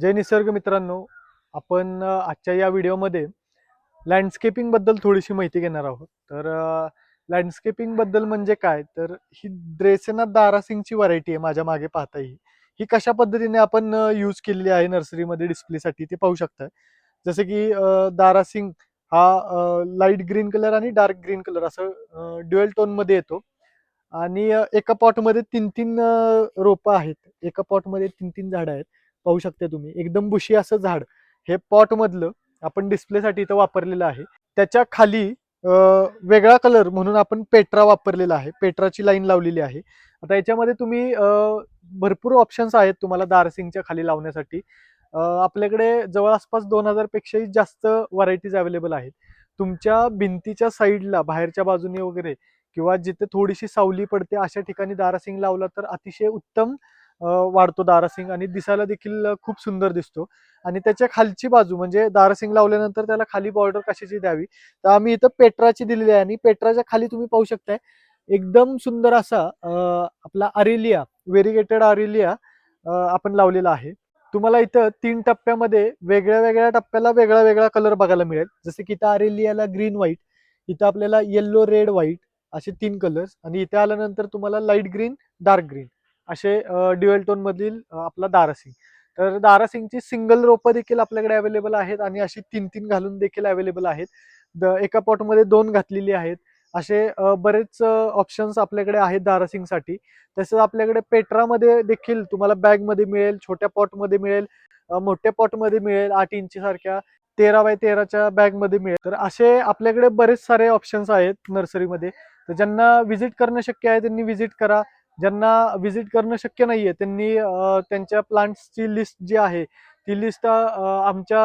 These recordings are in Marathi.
जय निसर्ग मित्रांनो आपण आजच्या या व्हिडिओमध्ये लँडस्केपिंगबद्दल थोडीशी माहिती घेणार आहोत. तर लँडस्केपिंगबद्दल म्हणजे काय? तर ही द्रेसेना दारासिंगची व्हरायटी आहे माझ्या मागे पाहता ही. ही कशा पद्धतीने आपण यूज केलेली आहे नर्सरीमध्ये डिस्प्लेसाठी ते पाहू शकताय जसं की दारासिंग हा लाइट ग्रीन कलर आणि डार्क ग्रीन कलर असं ड्युएल टोनमध्ये येतो. आणि एका पॉटमध्ये तीन तीन रोपं आहेत. एका पॉटमध्ये तीन तीन झाडं आहेत. पाहू शकता तुम्ही. एकदम बुशी असं झाड. हे पॉट मधलं आपण डिस्प्लेसाठी इथं वापरलेलं आहे. त्याच्याखाली वेगळा कलर म्हणून आपण पेट्रा वापरलेला आहे. पेट्राची लाईन लावलेली आहे. आता याच्यामध्ये तुम्ही भरपूर ऑप्शन्स आहेत तुम्हाला दारसिंगच्या खाली लावण्यासाठी. आपल्याकडे जवळ आसपास दोन हजार पेक्षाही जास्त व्हरायटीज अवेलेबल आहेत. तुमच्या भिंतीच्या साईडला बाहेरच्या बाजूने वगैरे किंवा जिथे थोडीशी सावली पडते अशा ठिकाणी दारासिंग लावला तर अतिशय उत्तम वाढतो दारासिंग आणि दिसायला देखील खूप सुंदर दिसतो. आणि त्याच्या खालची बाजू म्हणजे दारासिंग लावल्यानंतर त्याला खाली बॉर्डर कशाची द्यावी? तर आम्ही इथं पेट्राची दिलेली आहे आणि पेट्राच्या खाली तुम्ही पाहू शकताय एकदम सुंदर असा आपला अरेलिया व्हेरिगेटेड अरेलिया आपण लावलेला आहे. तुम्हाला इथं तीन टप्प्यामध्ये वेगळ्या वेगळ्या टप्प्याला वेगळा वेगळा कलर बघायला मिळेल. जसे की इथं अरेलियाला ग्रीन व्हाईट इथं आपल्याला येल्लो रेड व्हाईट असे तीन कलर्स आणि इथे आल्यानंतर तुम्हाला लाइट ग्रीन डार्क ग्रीन असे ड्युएल टोन मधील आपला दारासिंग. तर दारासिंगची सिंगल रोपं देखील आपल्याकडे अवेलेबल आहेत आणि अशी तीन तीन घालून देखील अवेलेबल आहेत. द- एका पॉटमध्ये दोन घातलेली आहेत. असे बरेच ऑप्शन्स आपल्याकडे आहेत दारासिंगसाठी. तसंच आपल्याकडे पेट्रामध्ये देखील तुम्हाला बॅगमध्ये मिळेल छोट्या पॉटमध्ये मिळेल मोठ्या पॉटमध्ये मिळेल आठ इंची सारख्या तेरा बाय तेराच्या बॅगमध्ये मिळेल. तर असे आपल्याकडे बरेच सारे ऑप्शन्स आहेत नर्सरीमध्ये. तर ज्यांना व्हिजिट करणं शक्य आहे त्यांनी व्हिजिट करा. ज्यांना व्हिजिट करणं शक्य नाही आहे त्यांनी त्यांच्या प्लांट्सची लिस्ट जी आहे ती लिस्ट आमच्या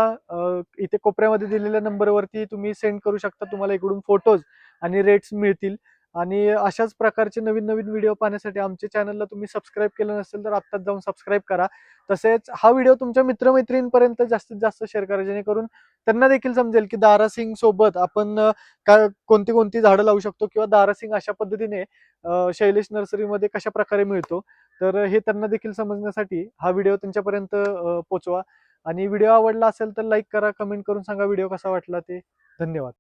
इथे कोपऱ्यामध्ये दिलेल्या नंबरवरती तुम्ही सेंड करू शकता तुम्हाला इकडून फोटोज आणि रेट्स मिळतील. आणि अशाच प्रकारचे नवीन नवीन व्हिडिओ पाहण्यासाठी आमच्या चॅनलला तुम्ही सबस्क्राईब केलं नसेल तर आत्ताच जाऊन सबस्क्राईब करा. तसेच हा व्हिडिओ तुमच्या मित्रमैत्रिणींपर्यंत जास्तीत जास्त शेअर करा जेणेकरून त्यांना देखील समजेल की दारासिंग सोबत आपण का काय कोणती कोणती झाडं लावू शकतो किंवा दारासिंग अशा पद्धतीने शैलेश नर्सरीमध्ये कशा प्रकारे मिळतो. तर हे त्यांना देखील समजण्यासाठी हा व्हिडिओ त्यांच्यापर्यंत पोचवा. आणि व्हिडिओ आवडला असेल तर लाईक करा कमेंट करून सांगा व्हिडिओ कसा वाटला ते. धन्यवाद.